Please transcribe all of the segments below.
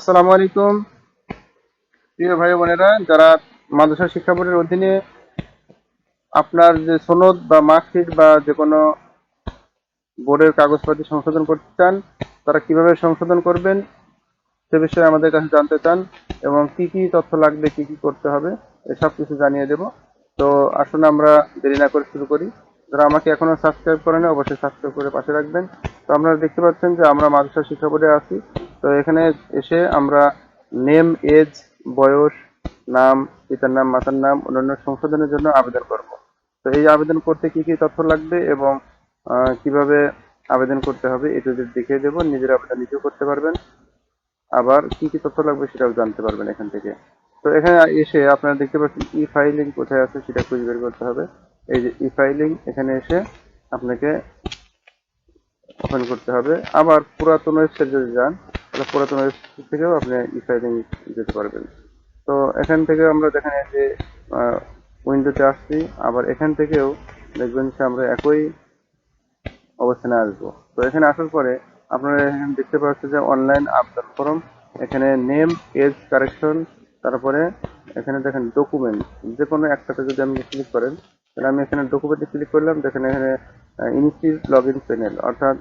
আসসালামু আলাইকুম। প্রিয় ভাই বোনেরা, যারা মাদ্রাসা শিক্ষা বোর্ডের অধীনে আপনার যে সনদ বা মার্কশিট বা যে কোনো বোর্ডের কাগজপত্র সংশোধন করতে চান, তারা কীভাবে সংশোধন করবেন সে বিষয়ে আমাদের কাছে জানতে চান এবং কি কি তথ্য লাগবে, কি কি করতে হবে এসব কিছু জানিয়ে দেব। তো আসুন আমরা দেরি না করে শুরু করি। যারা আমাকে এখনও সাবস্ক্রাইব করেন অবশ্যই সাবস্ক্রাইব করে পাশে রাখবেন। তো আপনারা দেখতে পাচ্ছেন যে আমরা মাদ্রাসা শিক্ষা বোর্ডে আছি। তো এখানে এসে আমরা নেম এজ বয়স, নাম, পিতার নাম, মাতার নাম, অন্যান্য সংশোধনের জন্য আবেদন করব। তো এই আবেদন করতে কি কি তথ্য লাগবে এবং কীভাবে আবেদন করতে হবে এটা দেখিয়ে দেবো, নিজের আবেদন নিজেও করতে পারবেন। আবার কি কি তথ্য লাগবে সেটাও জানতে পারবেন এখান থেকে। তো এখানে এসে আপনারা দেখতে পাচ্ছেন ই ফাইলিং কোথায় আছে সেটা খুঁজে বের করতে হবে। এই যে ই ফাইলিং এখানে এসে আপনাকে ওপেন করতে হবে। আবার পুরাতন ওয়েবসাইট যদি যান তাহলে পুরাতন ওয়েবসাইট থেকেও আপনি ই ফাইলিং যেতে পারবেন। তো এখান থেকে আমরা দেখেন যে উইন্ডোতে আসছি, আবার এখান থেকেও দেখবেন যে আমরা একই অবস্থানে আসব। তো এখানে আসার পরে আপনারা এখানে দেখতে পাচ্ছেন যে অনলাইন আবেদন ফর্ম এখানে নেম এজ কারেকশন তারপরে এখানে দেখেন ডকুমেন্ট যে কোনো একটাতে যদি আপনি ক্লিক করেন তাহলে আমি এখানে ডকুমেন্টে ক্লিক করলাম, দেখেন এখানে ইনস্টিটিউট লগ ইন প্যানেল অর্থাৎ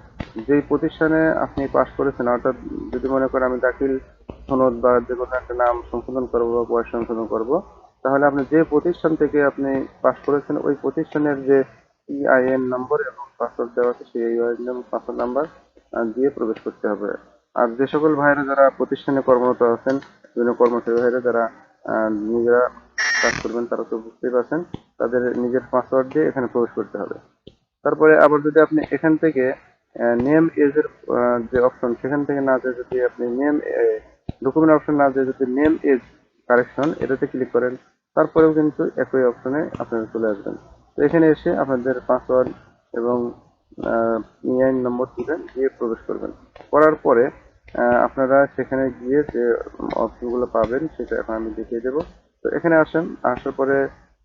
যেই প্রতিষ্ঠানে আপনি পাস করেছেন, অর্থাৎ যদি মনে করেন আমি দাখিল সনদ বা যে কোনো একটা নাম সংশোধন করব বা বয়স সংশোধন করব, তাহলে আপনি যে প্রতিষ্ঠান থেকে আপনি পাস করেছেন, ওই প্রতিষ্ঠানের যে ইআইএন নম্বর এবং পাসওয়ার্ড দেওয়া আছে, সেই ইআইএন পাসওয়ার্ড নাম্বার দিয়ে প্রবেশ করতে হবে। আর যে সকল ভাইরা যারা প্রতিষ্ঠানে কর্মরত আছেন, বিভিন্ন কর্মচারী ভাইরা যারা নিজেরা কাজ করবেন, তারা তো বুঝতেই পারছেন তাদের নিজের পাসওয়ার্ড দিয়ে এখানে প্রবেশ করতে হবে। তারপরে আবার যদি আপনি এখান থেকে নেম এজ এর যে অপশন সেখান থেকে না যেয়ে যদি আপনি নেম ডকুমেন্ট অপশন না যেয়ে যদি নেম এজ কারেকশন এটাতে ক্লিক করেন, তারপরেও কিন্তু একই অপশনে আপনারা চলে আসবেন। তো এখানে এসে আপনাদের পাসওয়ার্ড এবং ইআইন নম্বর দিবেন, দিয়ে প্রবেশ করবেন। করার পরে আপনারা সেখানে গিয়ে যে অপশনগুলো পাবেন, সেটা এখন আমি দেখিয়ে দেবো। তো এখানে আসেন, আসার পরে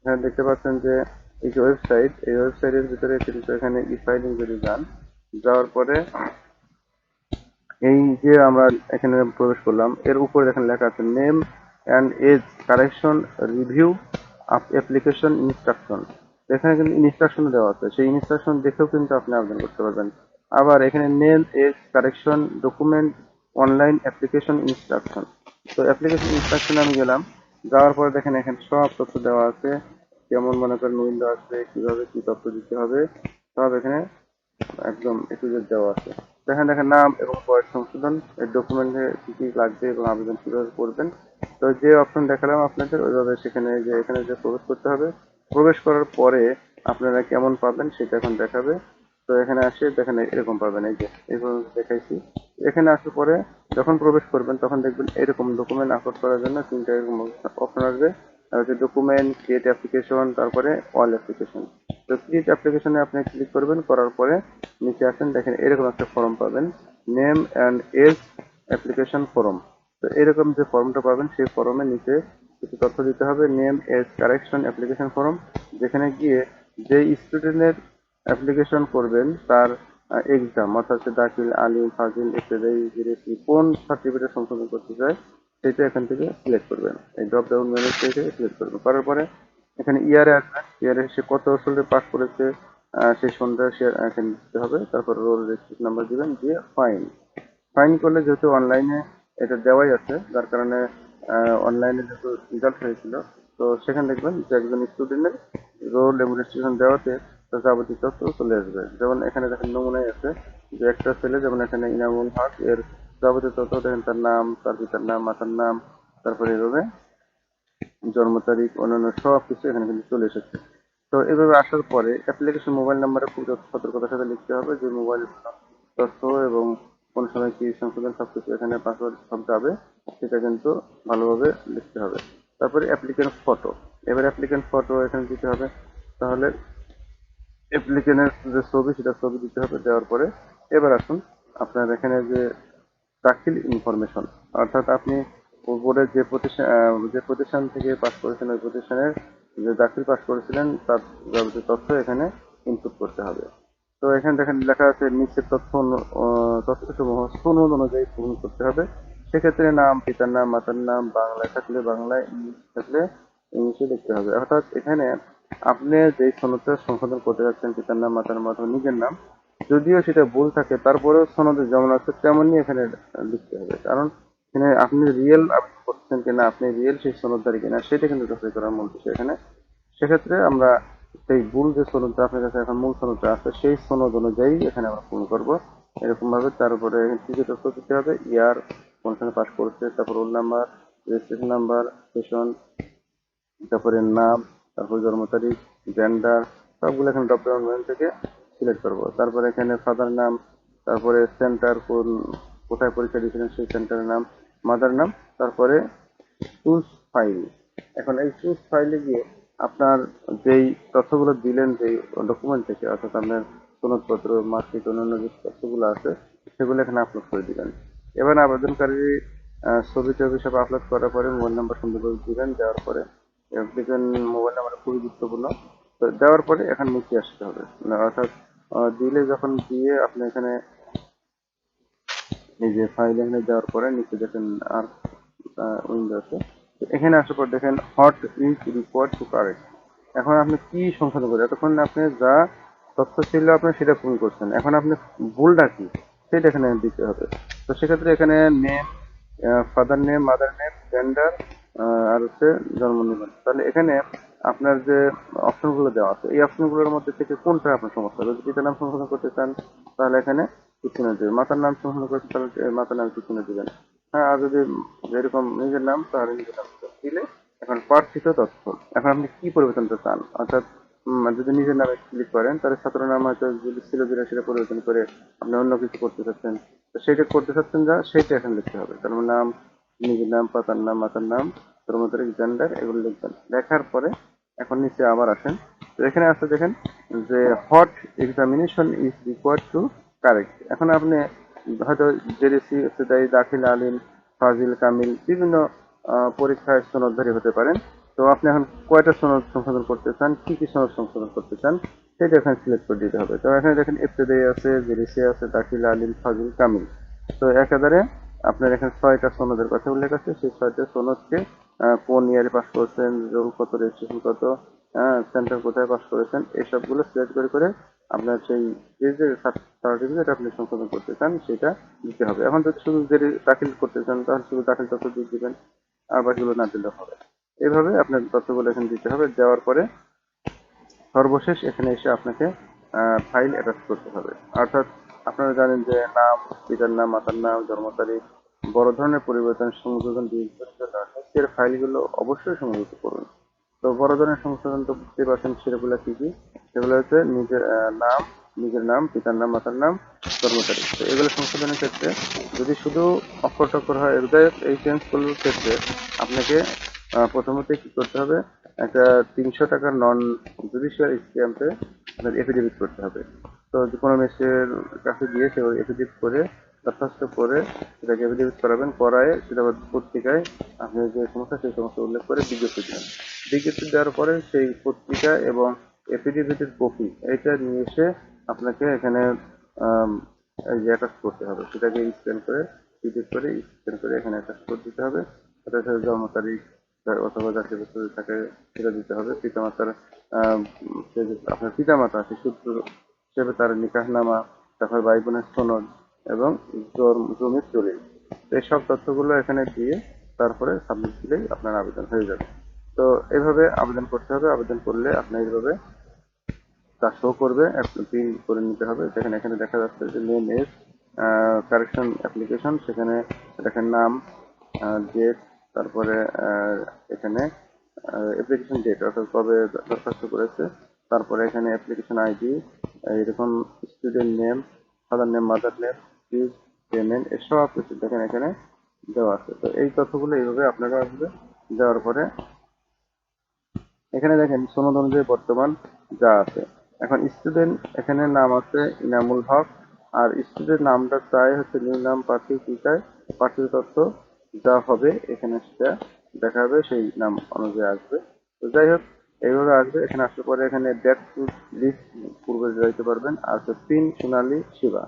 এখানে দেখতে পাচ্ছেন যে এই যে ওয়েবসাইট এই ওয়েবসাইটের ভিতরে কিন্তু এখানে ই ফাইলিং যদি যান, যাওয়ার পরে এই যে আমরা এখানে প্রবেশ করলাম, এর উপরে দেখেন লেখা আছে name and age correction review application instruction এখানে কিন্তু ইনস্ট্রাকশন দেওয়া আছে। সেই ইনস্ট্রাকশন দেখেও কিন্তু আপনি আবেদন করতে পারবেন। আবার এখানে name age correction document online application instruction তো অ্যাপ্লিকেশন ইনস্ট্রাকশনে আমি গেলাম। যাওয়ার পরে দেখেন এখানে সব তথ্য দেওয়া আছে। কেমন মনে করেন উইন্ডো আসবে কীভাবে কি তথ্য দিতে হবে, সব এখানে একদম একটু দেওয়া আছে। দেখেন দেখেন নাম এবং বয়স সংশোধন, এর ডকুমেন্টে কি কি লাগবে এবং আবেদন কীভাবে করবেন। তো যে অপশন দেখালাম আপনাদের, ওইভাবে সেখানে যে, এখানে যে প্রবেশ করতে হবে। প্রবেশ করার পরে আপনারা কেমন পাবেন সেটা এখন দেখাবে। তো এখানে আসে দেখেন এরকম পাবেন, এই যে, এইভাবে দেখাইছি। এখানে আসার পরে যখন প্রবেশ করবেন, তখন দেখবেন এরকম ডকুমেন্ট আপলোড করার জন্য তিনটা এরকম অপশন আসবে। হচ্ছে ডকুমেন্ট ক্রিয়েট অ্যাপ্লিকেশন তারপরে অল অ্যাপ্লিকেশন তো ক্রিয়েট অ্যাপ্লিকেশনে আপনি ক্লিক করবেন, করার পরে নিচে আসেন, দেখেন এরকম একটা ফর্ম পাবেন। Name and age application form তো এরকম যে ফর্মটা পাবেন, সেই ফর্মের নিচে কিছু তথ্য দিতে হবে। Name age correction application form যেখানে গিয়ে যে স্টুডেন্টের অ্যাপ্লিকেশন করবেন, তার এক্সাম অর্থাৎ হচ্ছে দাখিল, আলিম, ফাজিল, ইত্যাদি কোন সার্টিফিকেট সংশোধন করতে চায়, সেটা এখান থেকে সিলেক্ট করবেন। এই ড্রপ ডাউন মেনু থেকে সিলেক্ট করবেন। করার পরে এখানে ইয়ারে আসবেন ইয়ারে সে কত সালে পাস করেছে সেই সন্ধ্যা সে এখানে দিতে হবে। তারপর রোল রেজিস্ট্রেশন নাম্বার দিবেন, দিয়ে ফাইন ফাইন করলে যেহেতু অনলাইনে এটা দেওয়াই আছে, যার কারণে অনলাইনে যেহেতু রেজাল্ট হয়েছিল, তো সেখানে দেখবেন যে একজন স্টুডেন্টের রোল এবং রেজিস্ট্রেশন দেওয়াতে তার যাবতীয় তথ্য চলে আসবে। যেমন এখানে দেখেন নমুনায় আছে যে একটা ছেলে, যেমন এখানে ইনামুল হক, এর যাবতীয় তথ্য দেখেন, তার নাম, তার পিতার নাম, মাতার নাম, তারপরে এভাবে জন্ম তারিখ, অন্যান্য সব কিছু এখানে কিন্তু চলে এসেছে। তো এভাবে আসার পরে অ্যাপ্লিকেশন মোবাইল নাম্বারে খুব সতর্কতার সাথে লিখতে হবে যে মোবাইল তথ্য এবং কোন সময় কি সংশোধন সবকিছু এখানে পাসওয়ার্ড সব যাবে, সেটা কিন্তু ভালোভাবে লিখতে হবে। তারপরে অ্যাপ্লিকেন্ট ফটো এবার অ্যাপ্লিকেন্ট ফটো এখানে দিতে হবে। তাহলে অ্যাপ্লিকেন্টের যে ছবি, সেটা ছবি দিতে হবে দেওয়ার পরে। এবার আসুন, আপনার এখানে যে দাখিল ইনফরমেশন অর্থাৎ আপনি বোর্ডের যে প্রতিষ্ঠান যে প্রতিষ্ঠান থেকে পাস করেছেন, ওই প্রতিষ্ঠানের যে দাখিল পাস করেছিলেন, তার যাবতীয় তথ্য এখানে ইনপুট করতে হবে। তো এখানে দেখেন লেখা আছে, নিচের তথ্য তথ্যসমূহ সনদ অনুযায়ী পূরণ করতে হবে। সেক্ষেত্রে নাম, পিতার নাম, মাতার নাম, বাংলায় থাকলে বাংলায়, ইংলিশ থাকলে ইংলিশে লিখতে হবে। অর্থাৎ এখানে আপনি যে সনদটা সংশোধন করতে যাচ্ছেন, পিতার নাম, মাতার নাম অথবা নিজের নাম, যদিও সেটা ভুল থাকে, তারপরেও সনদে যেমন আছে, তেমনই এখানে লিখতে হবে। কারণ এখানে আপনি রিয়েল আবেদন করছেন কিনা, আপনি রিয়েল সেই সনদদারি কিনা, সেটা কিন্তু যাচাই করার মূল বিষয় এখানে। সেক্ষেত্রে আমরা সেই ভুল যে সনদটা আপনার কাছে এখন মূল সনদটা আছে, সেই সনদ অনুযায়ী এখানে আমরা পূরণ করব। এরকম ভাবে তারপরে কিছু তথ্য দিতে হবে, ইয়ার, কোন পাস করছে, তারপর roll number registration number session তারপরে নাম তারপর জন্ম তারিখ জেন্ডার সবগুলো এখানে ড্রপ ডাউন মেনু থেকে সিলেক্ট করব। তারপরে এখানে ফাদার নাম, তারপরে সেন্টার কোন, কোথায় পরীক্ষা দিয়েছিলেন সেই সেন্টারের নাম মাদার নাম, তারপরে চুজ ফাইল এখন এই চুজ ফাইলে গিয়ে আপনার যেই তথ্যগুলো দিলেন, যেই ডকুমেন্ট থেকে, অর্থাৎ আপনার সনদপত্র মার্কশিট অন্যান্য যে তথ্যগুলো আছে, সেগুলো এখানে আপলোড করে দিবেন। এবার আবেদনকারী ছবি টবি সব আপলোড করার পরে মোবাইল নাম্বার সুন্দরভাবে দিবেন, দেওয়ার পরে দেখবেন মোবাইল নাম্বার খুবই গুরুত্বপূর্ণ। তো দেওয়ার পরে এখন নিচে আসতে হবে। মানে অর্থাৎ দিলে যখন দিয়ে আপনি এখানে এই যে ফাইল এখানে দেওয়ার পরে নিচে দেখেন আর উইন্ডো আছে। এখানে আসার পর দেখেন what is required to correct এখন আপনি কি সংশোধন করবেন? এতক্ষণ আপনি যা তথ্য ছিল আপনি সেটা পূরণ করছেন। এখন আপনি ভুলটা কি? সেটা এখানে দিতে হবে। তো সেক্ষেত্রে এখানে name father name mother name gender আর হচ্ছে জন্ম নিবন্ধন তাহলে এখানে আপনার যে অপশনগুলো দেওয়া আছে, এই অপশনগুলোর মধ্যে থেকে কোনটা আপনার সমস্যা যদি পিতার নাম সংশোধন করতে চান, তাহলে এখানে পিছনে দেবেন। মাতার নাম সংশোধন করতে তাহলে মাতার নাম পিছনে দিবেন। হ্যাঁ আর যদি যেরকম নিজের নাম, তাহলে নিজের নাম দিলে এখন প্রার্থিত তথ্য। এখন আপনি কি পরিবর্তনটা চান? অর্থাৎ যদি নিজের নামে ক্লিক করেন, তাহলে ছাত্র নাম হয়তো যদি ছিল যেটা সেটা পরিবর্তন করে আপনি অন্য কিছু করতে চাচ্ছেন। সেটা করতে চাচ্ছেন যা, সেটা এখানে লিখতে হবে। তার মানে নাম নিজের নাম, পাতার নাম, মাতার নাম জন্ম তারিখ জেন্ডার এগুলো লিখবেন। লেখার পরে এখন নিচে আবার আসেন। তো এখানে আছে দেখেন যে what examination is required to correct এখন আপনি হয়তো জেরেসি সেটাই দাখিল, আলিম, ফাজিল, কামিল বিভিন্ন পরীক্ষায় সনদধারী হতে পারেন। তো আপনি এখন কয়টা সনদ সংশোধন করতে চান? কি কি সনদ সংশোধন করতে চান? সেটা এখানে সিলেক্ট করে দিতে হবে। তো এখানে দেখেন ইবতেদাই আছে, জেরেসি আছে, দাখিল, আলিম, ফাজিল, কামিল। তো একাধারে আপনার এখানে ছয়টা সনদের কথা উল্লেখ আছে। সেই ছয়টা সনদকে কোন ইয়ারে পাস করেছেন রোল কত রেজিস্ট্রেশন কত সেন্টার কোথায় পাস করেছেন এইসবগুলো সিলেক্ট করে করে আপনার সেই যে সার্টিফিকেট আপনি সংশোধন করতে চান, সেটা দিতে হবে। এখন যদি শুধু যে দাখিল করতে চান, তাহলে শুধু দাখিল তথ্য দিয়ে দিবেন, আর বাকিগুলো না দিলে হবে এইভাবে আপনার তথ্যগুলো এখানে দিতে হবে। দেওয়ার পরে সর্বশেষ এখানে এসে আপনাকে ফাইল অ্যাটাচ করতে হবে। অর্থাৎ আপনারা জানেন যে নাম, পিতার নাম, মাতার নাম, জন্ম তারিখ বড় ধরনের পরিবর্তন সংযোজন নিচের ফাইলগুলো অবশ্যই সংযুক্ত করুন। তো বড় ধরনের সংশোধন তো বুঝতেই পারছেন সেগুলো কি কি? সেগুলো হচ্ছে নিজের নাম নিজের নাম, পিতার নাম, মাতার নাম, কর্মচারী। তো এগুলো সংশোধনের ক্ষেত্রে যদি শুধু অক্ষর টক্ষর হয় হৃদয় এই চেঞ্জগুলোর ক্ষেত্রে আপনাকে প্রথমত কি করতে হবে? একটা তিনশো টাকার নন জুডিশিয়াল স্ট্যাম্পে আপনার এফিডেভিট করতে হবে। তো কোনো মেসের কাছে গিয়ে সে এফিডেভিট করে দরখাস্ত করে সেটাকে এফিডেভিট করাবেন করায় সেটা পত্রিকায় আপনি যে সমস্যা সেই সমস্যা উল্লেখ করে বিজ্ঞপ্তি দেবেন। বিজ্ঞপ্তি দেওয়ার পরে সেই পত্রিকা এবং এফিডেভিটের কপি এটা নিয়ে এসে আপনাকে এখানে অ্যাটাচ করতে হবে। সেটাকে স্ক্যান করে পিডিএফ করে স্ক্যান করে এখানে অ্যাটাচ করে দিতে হবে। সাথে সাথে জন্ম তারিখ, অথবা যাকে থাকে সেটা দিতে হবে। পিতামাতার আপনার পিতামাতা আছে সূত্র হিসেবে তার নিকাহনামা, তারপর ভাই বোনের সনদ এবং জমির দলিল এইসব তথ্যগুলো এখানে দিয়ে তারপরে সাবমিট দিলেই আপনার আবেদন হয়ে যাবে। তো এইভাবে আবেদন করতে হবে। আবেদন করলে আপনি এইভাবে তা শো করবে প্রিন্ট করে নিতে হবে। যেখানে এখানে দেখা যাচ্ছে যে নেম এস কারেকশন অ্যাপ্লিকেশন সেখানে দেখেন নাম ডেট তারপরে এখানে অ্যাপ্লিকেশন ডেট অর্থাৎ কবে দরখাস্ত করেছে, তারপরে এখানে অ্যাপ্লিকেশন আইডি এরকম student name father name mother name fees payment এসব কিছু দেখেন এখানে দেওয়া আছে। তো এই তথ্যগুলো এইভাবে আপনারা আসবে। দেওয়ার পরে এখানে দেখেন সনদ অনুযায়ী বর্তমান যা আছে। এখন স্টুডেন্ট এখানে নাম আছে ইনামুল হক। আর স্টুডেন্ট নামটা চাই হচ্ছে নিউ নাম প্রার্থী কি চায় প্রার্থীর তথ্য যা হবে এখানে সেটা দেখা হবে সেই নাম অনুযায়ী আসবে। তো যাই হোক, এইভাবে আসবে। এখানে আসার পরে এখানে ডেট টু লিস্ট পূর্বে যাইতে পারবেন। আর হচ্ছে পিন সোনালী সেবা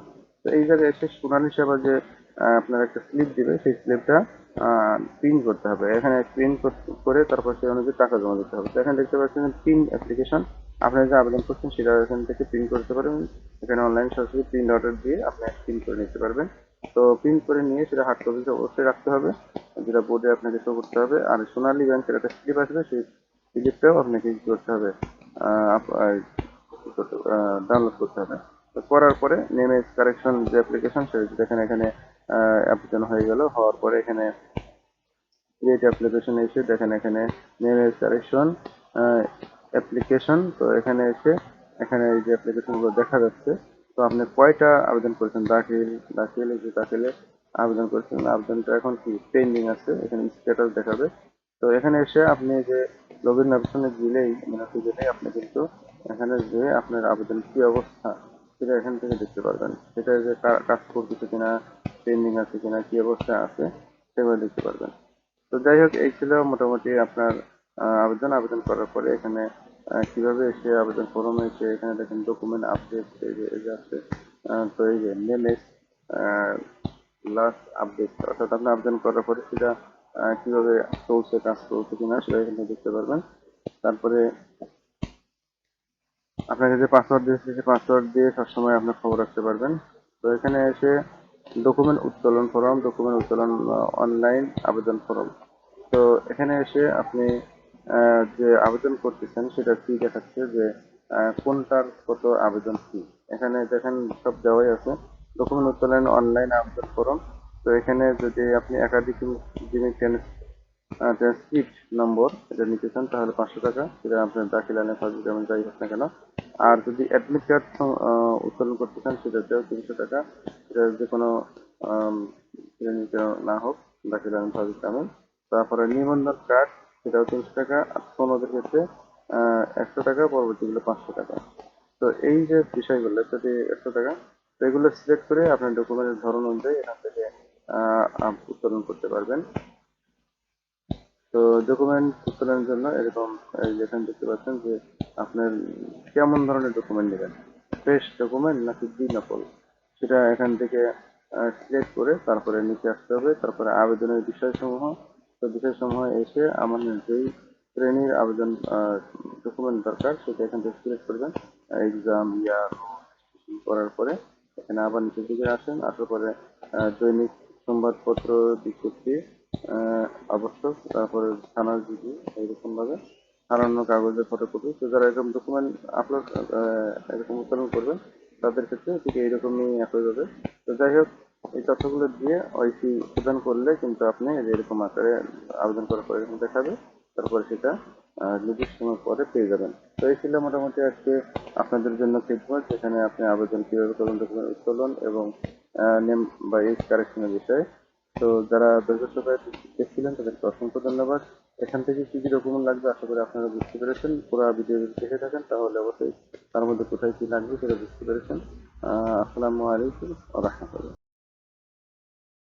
তো এই জায়গায় এসে সোনালী সেবা যে আপনার একটা স্লিপ দিবে, সেই স্লিপটা প্রিন্ট করতে হবে। এখানে প্রিন্ট করে তারপর সেই অনুযায়ী টাকা জমা দিতে হবে। তো এখানে দেখতে পাচ্ছেন প্রিন্ট অ্যাপ্লিকেশন আপনি যে আবেদন করছেন সেটা এখান থেকে প্রিন্ট করতে পারবেন এখানে অনলাইন সরাসরি প্রিন্ট অর্ডার দিয়ে আপনি প্রিন্ট করে নিতে পারবেন। তো প্রিন্ট করে নিয়ে সেটা হার্ড কপিতে অবশ্যই রাখতে হবে। যেটা বোর্ডে আপনাকে শো করতে হবে। আর সোনালী ব্যাংকের একটা স্লিপ আসবে, সেই স্লিপটাও আপনাকে করতে হবে। ডাউনলোড করতে হবে। করার পরে নেম এজ কারেকশন যে অ্যাপ্লিকেশন সেটা দেখেন এখানে অ্যাপ্লিকেশন হয়ে গেল, হওয়ার পরে এখানে ক্রিয়েট অ্যাপ্লিকেশন এসে দেখেন এখানে নেম এজ কারেকশন অ্যাপ্লিকেশন তো এখানে এসে এখানে এই যে অ্যাপ্লিকেশনগুলো দেখা যাচ্ছে, তো আপনি কয়টা আবেদন করেছেন? দাখিল দাখিল, এই যে দাখিলে আবেদন করেছেন, আবেদনটা এখন কি পেন্ডিং আছে, এখানে স্ট্যাটাস দেখাবে। তো এখানে এসে আপনি যে লগ ইন অপশনে দিলেই মানে দিলেই আপনি কিন্তু এখানে যে আপনার আবেদন কি অবস্থা সেটা এখান থেকে দেখতে পারবেন। সেটা যে কাজ করতেছে কিনা পেন্ডিং আছে কিনা, কি অবস্থা আছে, সেগুলো দেখতে পারবেন। তো যাই হোক, এই ছিল মোটামুটি আপনার আবেদন। আবেদন করার পরে এখানে কীভাবে এসে আবেদন ফর্মে এসে এখানে দেখেন ডকুমেন্ট আপডেট এই যে আছে। তো এই যে নেম এস লাস্ট আপডেট অর্থাৎ আপনি আবেদন করার পরে সেটা কীভাবে চলছে, কাজ চলছে কিনা, সেটা এখানে দেখতে পারবেন। তারপরে আপনাকে যে পাসওয়ার্ড দিয়েছে, সেই পাসওয়ার্ড দিয়ে সবসময় আপনার খবর রাখতে পারবেন। তো এখানে এসে ডকুমেন্ট উত্তোলন ফর্ম ডকুমেন্ট উত্তোলন অনলাইন আবেদন ফর্ম তো এখানে এসে আপনি যে আবেদন করতেছেন, সেটা কি দেখাচ্ছে যে কোনটার কত আবেদন ফি এখানে দেখেন সব দেওয়াই আছে। ডকুমেন্ট উত্তোলন অনলাইন আবেদন ফর্ম তো এখানে যদি আপনি একাধিক ট্রান্সক্রিপ্ট নম্বর এটা নিতে চান, তাহলে পাঁচশো টাকা। সেটা আপনার দাখিল আনে ফার্স্ট যেমন যাই হোক না কেন আর যদি অ্যাডমিট কার্ড উত্তোলন করতে চান সেটাতেও তিনশো টাকা। সেটা যে কোনো না হোক দাখিল আনে ফার্স্ট যেমন তারপরে নিবন্ধন কার্ড সেটাও তিনশো টাকা। আর সনদের ক্ষেত্রে একশো টাকা, পরবর্তীগুলো পাঁচশো টাকা। তো এই যে বিষয়গুলো, যদি একশো টাকা এগুলো সিলেক্ট করে আপনার ডকুমেন্টের ধরন অনুযায়ী এখান থেকে উত্তোলন করতে পারবেন। তো ডকুমেন্ট উত্তোলনের জন্য এরকম যেখানে দেখতে পাচ্ছেন যে আপনার কেমন ধরনের ডকুমেন্ট নেবেন? ফ্রেশ ডকুমেন্ট নাকি দুই নকল সেটা এখান থেকে সিলেক্ট করে তারপরে নিচে আসতে হবে, তারপরে আবেদনের বিষয়সমূহ। তো বিষয়সমূহ এসে আমাদের যেই শ্রেণির আবেদন ডকুমেন্ট দরকার, সেটা এখান থেকে সিলেক্ট করবেন। এক্সাম ইয়ার করার পরে এখানে আবার নিচের দিকে আসেন, আসার পরে দৈনিক সংবাদপত্র, বিজ্ঞপ্তি আবশ্যক তারপরে থানার জিডি এইরকম ভাবে হারানো কাগজের ফটোকপি তো যারা এরকম ডকুমেন্ট আপলোড এরকম উত্তোলন করবেন, তাদের ক্ষেত্রে ঠিক এইরকমই একই হবে তো যাই হোক, এই তথ্যগুলো দিয়ে ওইসি প্রদান করলে কিন্তু আপনি এরকম আকারে আবেদন করার পরে এরকম দেখাবে, তারপরে সেটা নির্দিষ্ট সময় পরে পেয়ে যাবেন। তো এই ছিল মোটামুটি আজকে আপনাদের জন্য খেদমত যেখানে আপনি আবেদন কীভাবে করবেন ডকুমেন্ট উত্তোলন এবং নেম বা এজ কারেকশনের বিষয়ে। তো যারা ধৈর্য সহকারে দেখছিলেন তাদেরকে অসংখ্য ধন্যবাদ। এখান থেকে কি কি ডকুমেন্ট লাগবে আশা করি আপনারা বুঝতে পেরেছেন। পুরো ভিডিও যদি দেখে থাকেন, তাহলে অবশ্যই তার মধ্যে কোথায় কি লাগবে সেটা বুঝতে পেরেছেন। আসসালামু আলাইকুম রাহমাতুল্লাহ।